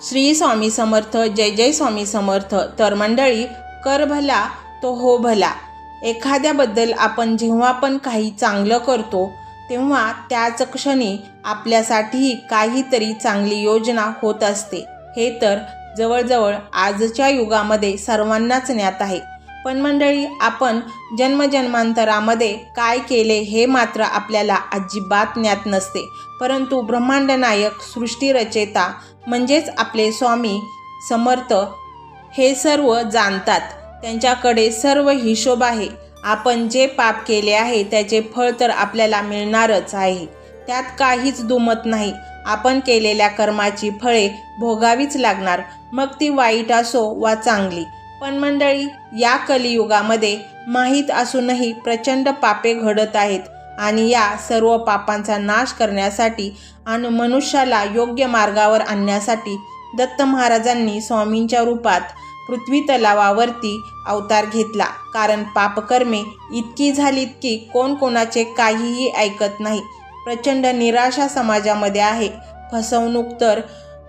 श्री स्वामी समर्थ जय जय स्वामी समर्थ तर मंडळी कर भला तो हो भला. एखाद्याबद्दल आपण जेव्हा पण काही चांगलं करतो तेव्हा त्याच क्षणी आपल्यासाठीही काहीतरी चांगली योजना होत असते. हे तर जवळजवळ आजच्या युगामध्ये सर्वांनाच ज्ञात आहे. पण मंडळी आपण जन्मजन्मांतरामध्ये काय केले हे मात्र आपल्याला अजिबात ज्ञात नसते. परंतु ब्रह्मांड नायक सृष्टीरचेता म्हणजेच आपले स्वामी समर्थ हे सर्व जाणतात. त्यांच्याकडे सर्व हिशोब आहे. आपण जे पाप केले आहे त्याचे फळ तर आपल्याला मिळणारच आहे. त्यात काहीच दुमत नाही. आपण केलेल्या कर्माची फळे भोगावीच लागणार. मग ती वाईट असो वा चांगली. पण मंडळी या कलियुगामध्ये माहीत असूनही प्रचंड पापे घडत आहेत आणि या सर्व पापांचा नाश करण्यासाठी आणि मनुष्याला योग्य मार्गावर आणण्यासाठी दत्त महाराजांनी स्वामींच्या रूपात पृथ्वी तलावावरती अवतार घेतला. कारण पापकर्मे इतकी झालीत की कोण कोणाचे काहीही ऐकत नाही. प्रचंड निराशा समाजामध्ये आहे. फसवणूक तर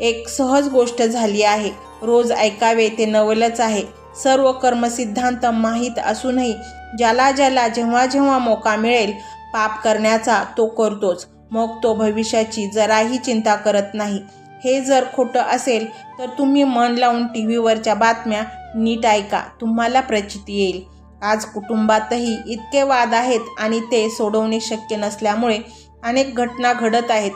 एक सहज गोष्ट झाली आहे. रोज ऐकावे ते नवलच आहे. सर्व कर्मसिद्धांत माहीत असूनही ज्याला ज्याला जेव्हा जेव्हा मोका मिळेल पाप करण्याचा तो करतोच. मग तो भविष्याची जराही चिंता करत नाही. हे जर खोटं असेल तर तुम्ही मन लावून टी व्हीवरच्या बातम्या नीट ऐका. तुम्हाला प्रचिती येईल. आज कुटुंबातही इतके वाद आहेत आणि ते सोडवणे शक्य नसल्यामुळे अनेक घटना घडत आहेत.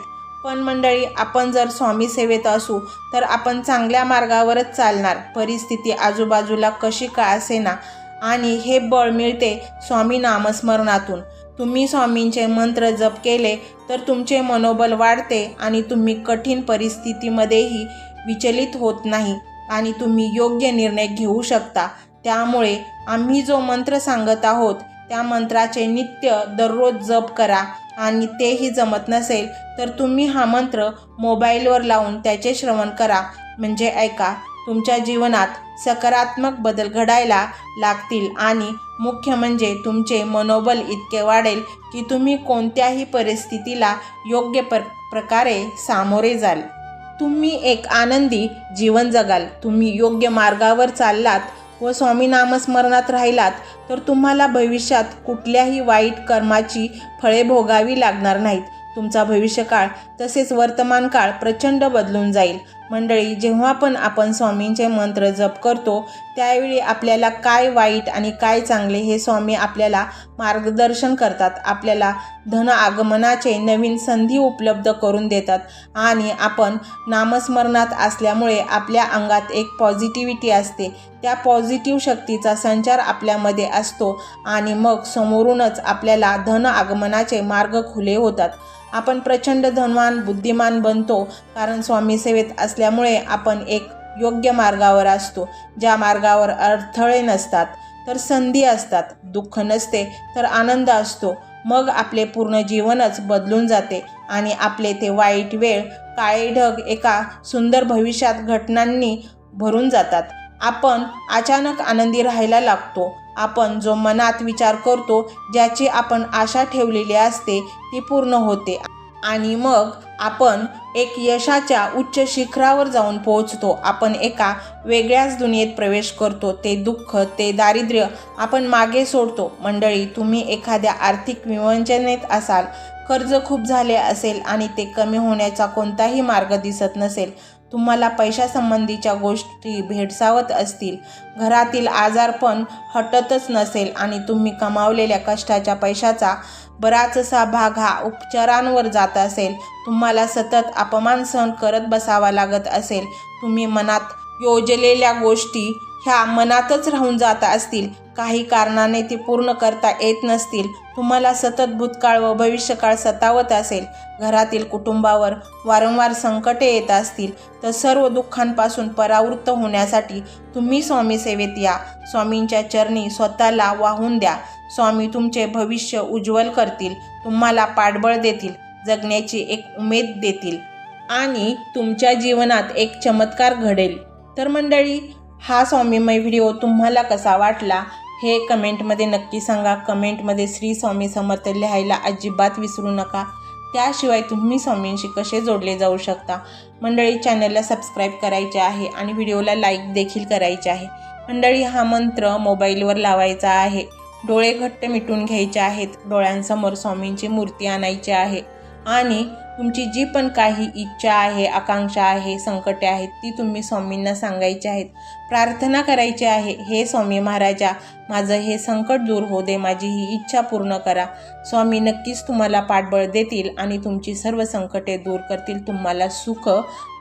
पण मंडळी आपण जर स्वामी सेवेत असू तर आपण चांगल्या मार्गावरच चालणार. परिस्थिती आजूबाजूला कशी का असेना आणि हे बळ मिळते स्वामी नामस्मरणातून. तुम्ही स्वामींचे मंत्र जप केले तर तुमचे मनोबल वाढते आणि तुम्ही कठीण परिस्थितीमध्येही विचलित होत नाही आणि तुम्ही योग्य निर्णय घेऊ शकता. त्यामुळे आम्ही जो मंत्र सांगत आहोत त्या मंत्राचे नित्य दररोज जप करा आणि तेही जमत नसेल तर तुम्ही हा मंत्र मोबाईलवर लावून त्याचे श्रवण करा. म्हणजे ऐका तुमच्या जीवनात सकारात्मक बदल घडायला लागतील आणि मुख्य म्हणजे तुमचे मनोबल इतके वाढेल की तुम्ही कोणत्याही परिस्थितीला योग्य प्र प्रकारे सामोरे जाल. तुम्ही एक आनंदी जीवन जगाल. तुम्ही योग्य मार्गावर चाललात व स्वामी नामस्मरणात राहिलात तर तुम्हाला भविष्यात कुठल्याही वाईट कर्माची फळे भोगावी लागणार नाहीत. तुमचा भविष्यकाळ तसेच वर्तमान काळ प्रचंड बदलून जाईल. मंडळी जेव्हा पण आपण स्वामींचे मंत्र जप करतो त्यावेळी आपल्याला काय वाईट आणि काय चांगले हे स्वामी आपल्याला मार्गदर्शन करतात. आपल्याला धन आगमनाचे नवीन संधी उपलब्ध करून देतात आणि आपण नामस्मरणात असल्यामुळे आपल्या अंगात एक पॉझिटिव्हिटी असते. त्या पॉझिटिव्ह शक्तीचा संचार आपल्यामध्ये असतो आणि मग समोरूनच आपल्याला धन आगमनाचे मार्ग खुले होतात. आपण प्रचंड धनवान बुद्धिमान बनतो कारण स्वामी सेवेत असल्यामुळे आपण एक योग्य मार्गावर असतो. ज्या मार्गावर अडथळे नसतात तर संधी असतात. दुःख नसते तर आनंद असतो. मग आपले पूर्ण जीवनच बदलून जाते आणि आपले ते वाईट वेळ काळे ढग एका सुंदर भविष्यात घटनांनी भरून जातात. आपण अचानक आनंदी राहायला लागतो. आपण जो मनात विचार करतो ज्याची आपण आशा ठेवलेली असते ती पूर्ण होते. आणि मग आपण एक यशाच्या उच्च शिखरावर जाऊन पोहोचतो. आपण एका वेगळ्याच दुनियेत प्रवेश करतो. ते दुःख ते दारिद्र्य आपण मागे सोडतो. मंडळी तुम्ही एखाद्या आर्थिक विवंचनेत असाल कर्ज खूप झाले असेल आणि ते कमी होण्याचा कोणताही मार्ग दिसत नसेल तुम्हाला पैशासंबंधीच्या गोष्टी भेडसावत असतील. घरातील आजारपण हटतच नसेल आणि तुम्ही कमावलेल्या कष्टाच्या पैशाचा बराचसा भाग हा उपचारांवर जात असेल. तुम्हाला सतत अपमान सहन करत बसावा लागत असेल. तुम्ही मनात योजलेल्या गोष्टी ह्या मनातच राहून जात असतील. काही कारणाने ती पूर्ण करता येत नसतील. तुम्हाला सतत भूतकाळ व भविष्यकाळ सतावत असेल. घरातील कुटुंबावर वारंवार संकटे येत असतील. तर सर्व दुःखांपासून परावृत्त होण्यासाठी तुम्ही स्वामी सेवेत या. स्वामींच्या चरणी स्वतःला वाहून द्या. स्वामी तुमचे भविष्य उज्ज्वल करतील. तुम्हाला पाठबळ देतील. जगण्याची एक उमेद देतील. आणि तुमच्या जीवनात एक चमत्कार घडेल. तर मंडळी हा स्वामीमय व्हिडिओ तुम्हाला कसा वाटला? हे कमेंटमध्ये नक्की सांगा. कमेंटमध्ये श्री स्वामी समर्थ लिहायला अजिबात विसरू नका. त्याशिवाय तुम्ही स्वामींशी कसे जोडले जाऊ शकता? मंडळी चॅनलला सबस्क्राईब करायचे आहे आणि व्हिडिओला लाईक देखील करायचे आहे. मंडळी हा मंत्र मोबाईलवर लावायचा आहे. डोळे घट्ट मिटून घ्यायचे आहेत. डोळ्यांसमोर स्वामींची मूर्ती आणायची आहे. आणि तुमची जी पण काही इच्छा आहे आकांक्षा आहे संकटे आहेत ती तुम्ही स्वामींना सांगायची आहेत. प्रार्थना करायची आहे हे स्वामी महाराजा माझं हे संकट दूर हो दे माझी ही इच्छा पूर्ण करा. स्वामी नक्कीच तुम्हाला पाठबळ देतील आणि तुमची सर्व संकटे दूर करतील तुम्हाला सुख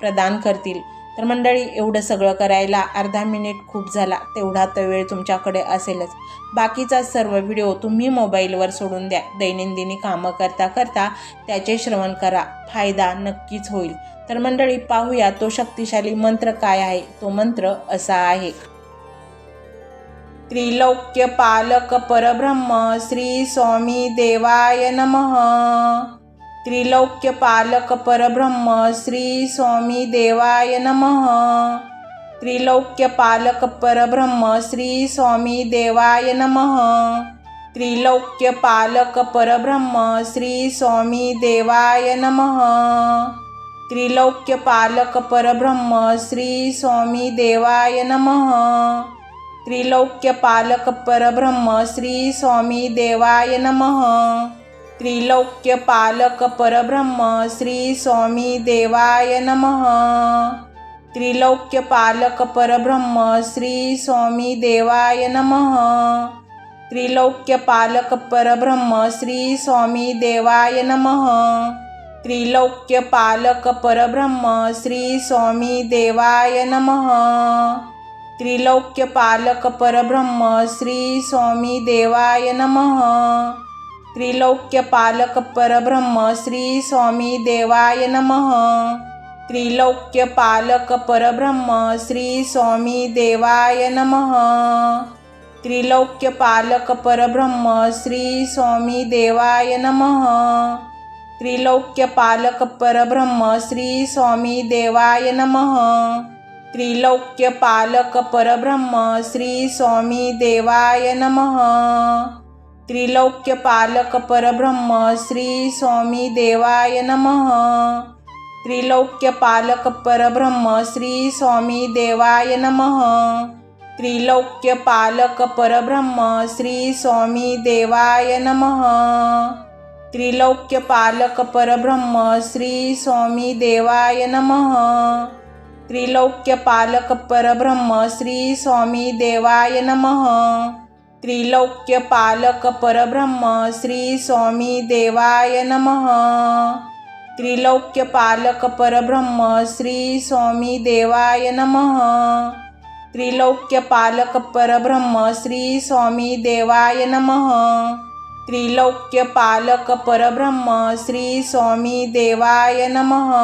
प्रदान करतील. तर मंडळी एवढं सगळं करायला अर्धा मिनिट खूप झाला. तेवढा तर वेळ तुमच्याकडे असेलच. बाकीचा सर्व व्हिडिओ तुम्ही मोबाईलवर सोडून द्या. दैनंदिनी कामं करता करता त्याचे श्रवण करा. फायदा नक्कीच होईल. तर मंडळी पाहूया तो शक्तिशाली मंत्र काय आहे? तो मंत्र असा आहे. त्रिलोक्य पालक परब्रह्म श्री स्वामी देवाय नमः. त्रिलोक्य पालक परब्रह्म श्री स्वामी देवाय नमः। त्रिलोक्य पालक परब्रह्म श्री स्वामी देवाय नमः। त्रिलोक्य पालक परब्रह्म श्री स्वामी देवाय नमः। त्रिलोक्य पालक परब्रह्म श्री स्वामी देवाय नमः। त्रिलोक्य पालक परब्रह्म श्री स्वामी देवाय नमः। त्रिलोक्य पालक परब्रह्म श्री स्वामी देवाय नमः. त्रिलोक्य पालक परब्रह्म श्री स्वामी देवाय नमः. त्रिलोक्य पालक परब्रह्म श्री स्वामी देवाय नमः. त्रिलोक्य पालक परब्रह्म श्री स्वामी देवाय नमः. त्रिलोक्य पालक परब्रह्म श्री स्वामी देवाय नमः. त्रिलोक्य पालक परब्रह्म श्री स्वामी देवाय नमः। त्रिलोक्य पालक परब्रह्म श्री स्वामी देवाय नमः। त्रिलोक्य पालक परब्रह्म श्री स्वामी देवाय नमः। त्रिलोक्य पालक परब्रह्म श्री स्वामी देवाय नमः। त्रिलोक्य पालक परब्रह्म श्री स्वामी देवाय नमः। त्रिलोक्य पालक परब्रह्म श्री स्वामी देवाय नमः। त्रिलोक्य पालक परब्रह्म श्री स्वामी देवाय नमः। त्रिलोक्य पालक परब्रह्म श्री स्वामी देवाय नमः। त्रिलोक्य पालक परब्रह्म श्री स्वामी देवाय नमः। त्रिलोक्य पालक परब्रह्म श्री स्वामी देवाय नमः। त्रिलोक्य पालक परब्रह्म श्री स्वामी देवाय नमः. त्रिलोक्य पालक परब्रह्म श्री स्वामी देवाय नमः. त्रिलोक्य पालक परब्रह्म श्री स्वामी देवाय नमः. त्रिलोक्य पालक परब्रह्म श्री स्वामी देवाय नमः.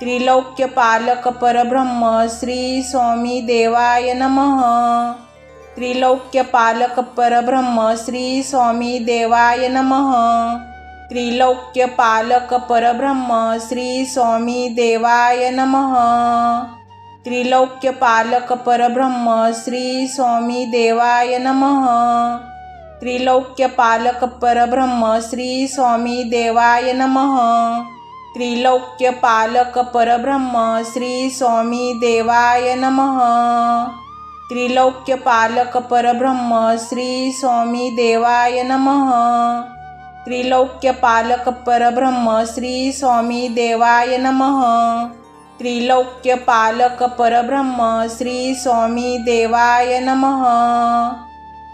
त्रिलोक्य पालक परब्रह्म श्री स्वामी देवाय नमः. त्रिलोक्य पालक परब्रह्म श्री स्वामी देवाय नमः। त्रिलोक्य पालक परब्रह्म श्री स्वामी देवाय नमः। त्रिलोक्य पालक परब्रह्म श्री स्वामी देवाय नमः। त्रिलोक्य पालक परब्रह्म श्री स्वामी देवाय नमः। त्रिलोक्य पालक परब्रह्म श्री स्वामी देवाय नमः। त्रिलोक्य पालक परब्रह्म श्री स्वामी देवाय नमः। त्रिलोक्य पालक परब्रह्म श्री स्वामी देवाय नमः। त्रिलोक्य पालक परब्रह्म श्री स्वामी देवाय नमः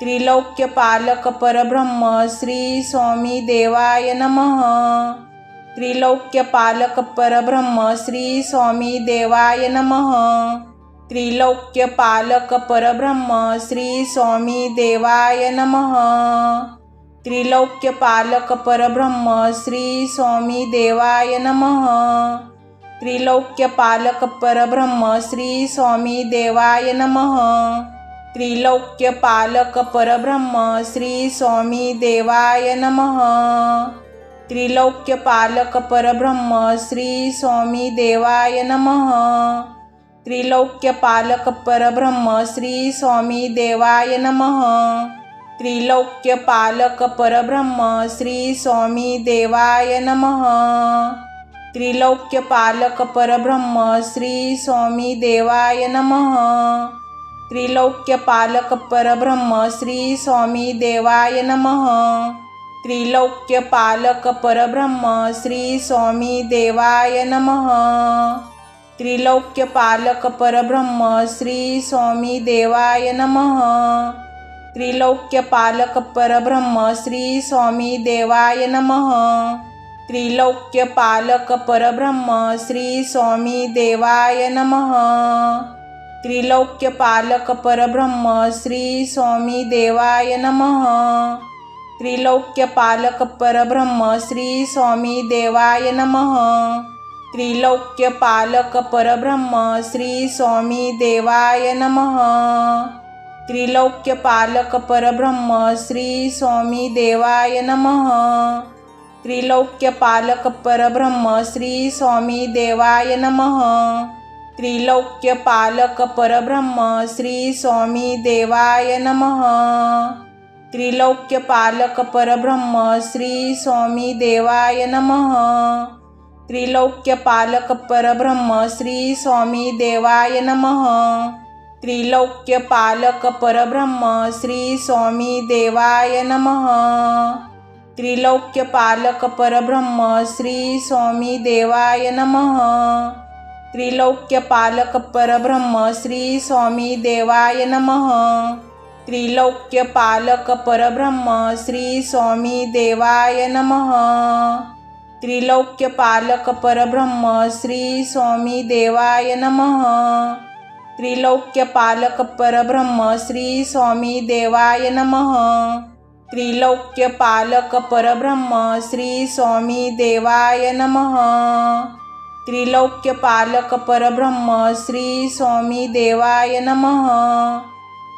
त्रिलोक्य पालक परब्रह्म श्री स्वामी देवाय नमः त्रिलोक्य पालक परब्रह्म श्री स्वामी देवाय नमः। त्रिलोक्य पालक परब्रह्म श्री स्वामी देवाय नमः। त्रिलोक्य पालक परब्रह्म श्री स्वामी देवाय नमः। त्रिलोक्य पालक परब्रह्म श्री स्वामी देवाय नमः। त्रिलोक्य पालक परब्रह्म श्री स्वामी देवाय नमः। त्रिलोक्य पालक परब्रह्म श्री स्वामी देवाय नमः। त्रिलोक्य पालक परब्रह्म श्री स्वामी देवाय नमः त्रिलोक्य पालक परब्रह्म श्री स्वामी देवाय नमः त्रिलोक्य पालक परब्रह्म श्री स्वामी देवाय नमः त्रिलोक्य पालक परब्रह्म श्री स्वामी देवाय नमः त्रिलोक्य पालक परब्रह्म श्री स्वामी देवाय नमः त्रिलोक्य पालक परब्रह्म श्री स्वामी देवाय नमः त्रिलोक्य पालक परब्रह्म श्री स्वामी देवाय नमः त्रिलोक्य पालक परब्रह्म श्री स्वामी देवाय नमः त्रिलोक्य पालक परब्रह्म श्री स्वामी देवाय नमः त्रिलोक्य पालक परब्रह्म श्री स्वामी देवाय नमः। त्रिलोक्य पालक परब्रह्म श्री स्वामी देवाय नमः। त्रिलोक्य पालक परब्रह्म श्री स्वामी देवाय नमः। त्रिलोक्य पालक परब्रह्म श्री स्वामी देवाय नमः। त्रिलोक्य पालक परब्रह्म श्री स्वामी देवाय नमः। त्रिलोक्य पालक परब्रह्म श्री स्वामी देवाय नमः। त्रिलोक्य पालक परब्रह्म श्री स्वामी देवाय नमः। त्रिलोक्य पालक परब्रह्म श्री स्वामी देवाय नमः। त्रिलोक्य पालक परब्रह्म श्री स्वामी देवाय नमः। त्रिलोक्य पालक परब्रह्म श्री स्वामी देवाय नमः। त्रिलोक्य पालक परब्रह्म श्री स्वामी देवाय नमः। त्रिलोक्य पालक परब्रह्म श्री स्वामी देवाय नमः। त्रिलोक्य पालक परब्रह्म श्री स्वामी देवाय नमः। त्रिलोक्य पालक परब्रह्म श्री स्वामी देवाय नमः। त्रिलोक्य पालक परब्रह्म श्री स्वामी देवाय नमः।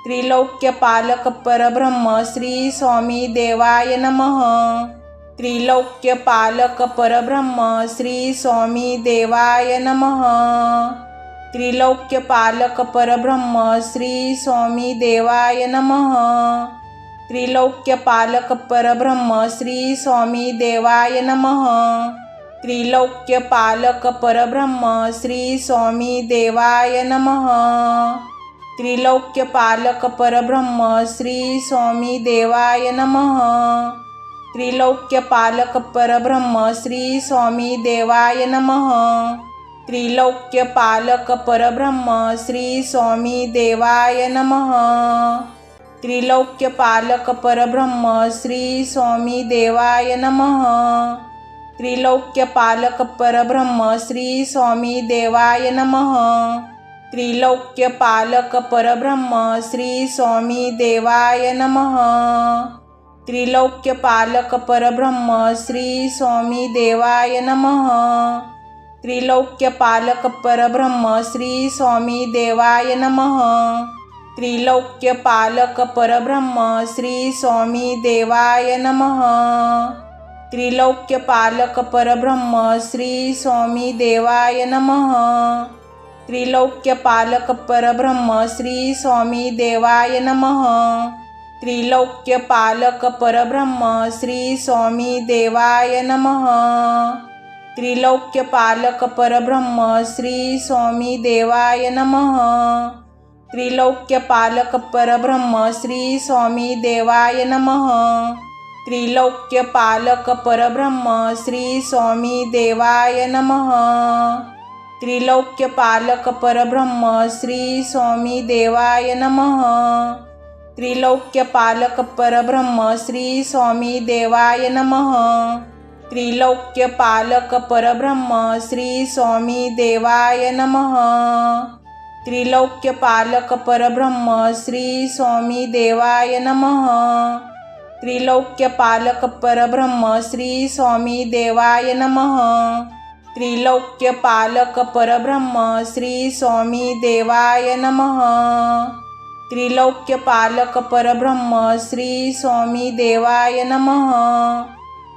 त्रिलोक्य पालक परब्रह्म श्री स्वामी देवाय नमः। त्रिलोक्य पालक परब्रह्म श्री स्वामी देवाय नमः. त्रिलोक्य पालक परब्रह्म श्री स्वामी देवाय नमः. त्रिलोक्य पालक परब्रह्म श्री स्वामी देवाय नमः. त्रिलोक्य पालक परब्रह्म श्री स्वामी देवाय नमः. त्रिलोक्य पालक परब्रह्म श्री स्वामी देवाय नमः. त्रिलोक्य पालक परब्रह्म श्री स्वामी देवाय नमः। त्रिलोक्य पालक परब्रह्म श्री स्वामी देवाय नमः। त्रिलोक्य पालक परब्रह्म श्री स्वामी देवाय नमः। त्रिलोक्य पालक परब्रह्म श्री स्वामी देवाय नमः। त्रिलोक्य पालक परब्रह्म श्री स्वामी देवाय नमः। त्रिलोक्य पालक परब्रह्म श्री स्वामी देवाय नमः। त्रिलोक्य पालक परब्रह्म श्री स्वामी देवाय नमः। त्रिलोक्य पालक परब्रह्म श्री स्वामी देवाय नमः त्रिलोक्य पालक परब्रह्म श्री स्वामी देवाय नमः त्रिलोक्य पालक परब्रह्म श्री स्वामी देवाय नमः। त्रिलोक्य पालक परब्रह्म श्री स्वामी देवाय नमः. त्रिलोक्य पालक परब्रह्म श्री स्वामी देवाय नमः. त्रिलोक्य पालक परब्रह्म श्री स्वामी देवाय नमः. त्रिलोक्य पालक परब्रह्म श्री स्वामी देवाय नमः. त्रिलोक्य पालक परब्रह्म श्री स्वामी देवाय नमः. त्रिलोक्य पालक परब्रह्म श्री स्वामी देवाय नमः त्रिलोक्य पालक परब्रह्म श्री स्वामी देवाय नमः त्रिलोक्य पालक परब्रह्म श्री स्वामी देवाय नमः त्रिलोक्य पालक परब्रह्म श्री स्वामी देवाय नमः त्रिलोक्य पालक परब्रह्म श्री स्वामी देवाय नमः त्रिलोक्य पालक परब्रह्म श्री स्वामी देवाय नमः।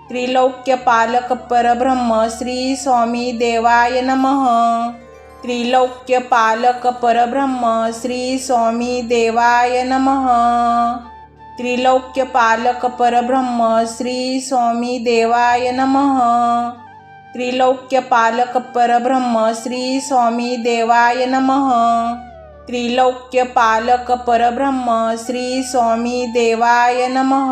त्रिलोक्य पालक परब्रह्म श्री स्वामी देवाय नमः। त्रिलोक्य पालक परब्रह्म श्री स्वामी देवाय नमः। त्रिलोक्यपालक परब्रह्म श्री स्वामी देवाय नमः। त्रिलोक्यपालक परब्रह्म श्री स्वामी देवाय नमः। त्रिलोक्यपालक परब्रह्म श्री स्वामी देवाय नमः।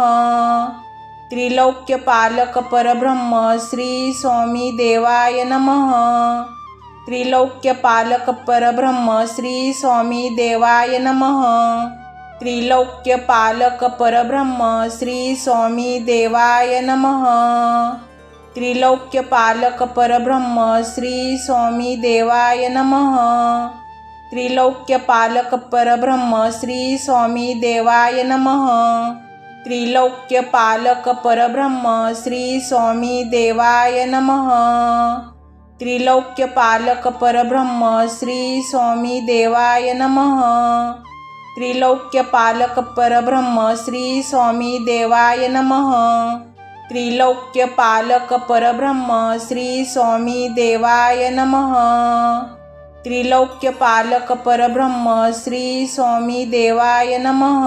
त्रिलोक्यपालक परब्रह्म श्री स्वामी देवाय नमः। त्रिलोक्यपालक परब्रह्म श्री स्वामी देवाय नमः। त्रिलोक्यपालक परब्रह्म श्री स्वामी देवाय नमः। त्रिलोक्यपालक परब्रह्म श्री स्वामी देवाय नमः। त्रिलोक्यपालक परब्रह्म श्री स्वामी देवाय नमः। त्रिलोक्यपालक परब्रह्म श्री स्वामी देवाय नमः। त्रिलोक्यपालक परब्रह्म श्री स्वामी देवाय नमः। त्रिलोक्यपालक परब्रह्म श्री स्वामी देवाय नमः। त्रिलोक्यपालक परब्रह्म श्री स्वामी देवाय नमः। त्रिलोक्यपालक परब्रह्म श्री स्वामी देवाय नमः।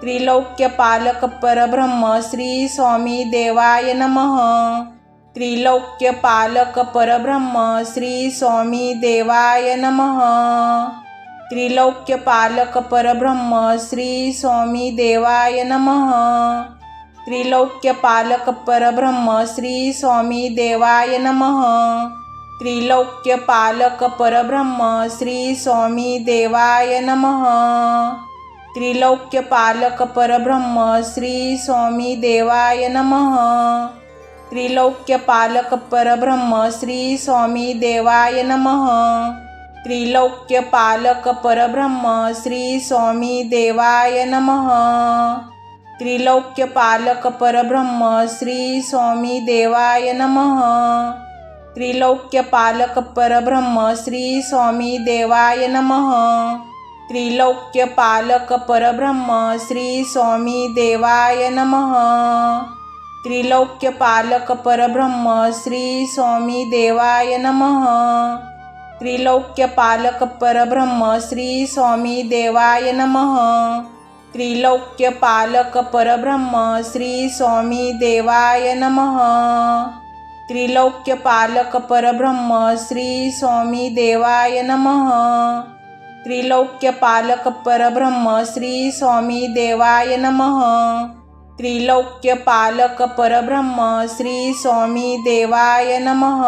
त्रिलोक्यपालक परब्रह्म श्री स्वामी देवाय नमः। त्रिलोक्यपालक परब्रह्म श्री स्वामी देवाय नमः। त्रिलोक्यपालक परब्रह्म श्री स्वामी देवाय नमः। त्रिलोक्यपालक परब्रह्म श्री स्वामी देवाय नमः। त्रिलोक्यपालक परब्रह्म श्री स्वामी देवाय नमः. त्रिलोक्यपालक परब्रह्म श्री स्वामी देवाय नमः. त्रिलोक्यपालक परब्रह्म श्री स्वामी देवाय नमः. त्रिलोक्यपालक परब्रह्म श्री स्वामी देवाय नमः. त्रिलोक्यपालक परब्रह्म श्री स्वामी देवाय नमः. त्रिलोक्यपालक परब्रह्म श्री स्वामी देवाय नमः. त्रिलोक्यपालक परब्रह्म श्री स्वामी देवाय नमः. त्रिलोक्यपालक परब्रह्म श्री स्वामी देवाय नमः. त्रिलोक्यपालक परब्रह्म श्री स्वामी देवाय नमः. त्रिलोक्यपालक परब्रह्म श्री स्वामी देवाय नमः. त्रिलोक्यपालक परब्रह्म श्री स्वामी देवाय नमः। त्रिलोक्यपालक परब्रह्म श्री स्वामी देवाय नमः। त्रिलोक्यपालक परब्रह्म श्री स्वामी देवाय नमः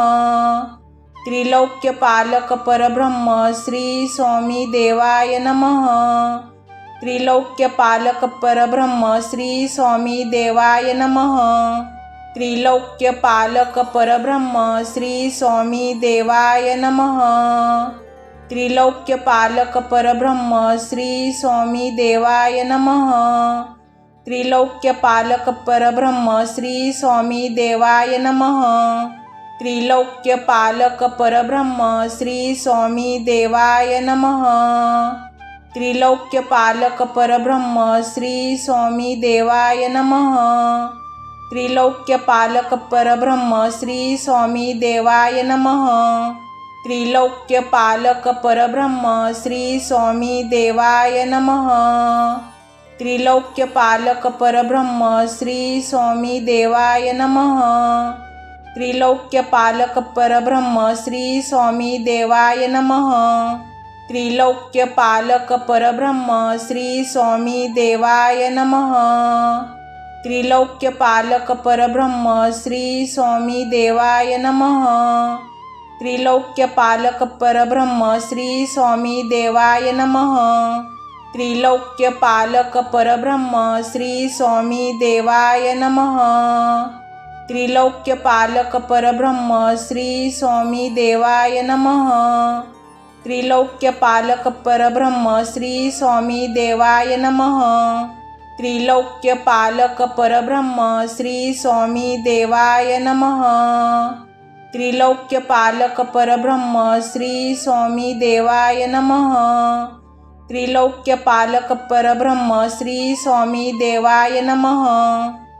त्रिलोक्यपालक परब्रह्म श्री स्वामी देवाय नमः त्रिलोक्यपालक परब्रह्म श्री स्वामी देवाय नमः। त्रिलोक्यपालक परब्रह्म श्री स्वामी देवाय नमः। त्रिलोक्यपालक परब्रह्म श्री स्वामी देवाय नमः। त्रिलोक्यपालक परब्रह्म श्री स्वामी देवाय नमः। त्रिलोक्यपालक परब्रह्म श्री स्वामी देवाय नमः। त्रिलोक्यपालक परब्रह्म श्री स्वामी देवाय नमः। त्रिलोक्यपालक परब्रह्म श्री स्वामी देवाय नमः त्रिलोक्यपालक परब्रह्म श्री स्वामी देवाय नमः त्रिलोक्यपालक परब्रह्म श्री स्वामी देवाय नमः त्रिलोक्यपालक परब्रह्म श्री स्वामी देवाय नमः त्रिलोक्यपालक परब्रह्म श्री स्वामी देवाय नमः त्रिलोक्यपालक परब्रह्म श्री स्वामी देवाय नमः। त्रिलोक्यपालक परब्रह्म श्री स्वामी देवाय नमः। त्रिलोक्यपालक परब्रह्म श्री स्वामी देवाय नमः त्रिलोक्यपालक परब्रह्म श्री स्वामी देवाय नमः त्रिलोक्यपालक परब्रह्म श्री स्वामी देवाय नमः। त्रिलोक्यपालक परब्रह्म श्री स्वामी देवाय नमः। त्रिलोक्यपालक परब्रह्म श्री स्वामी देवाय नमः। त्रिलोक्यपालक परब्रह्म श्री स्वामी देवाय नमः।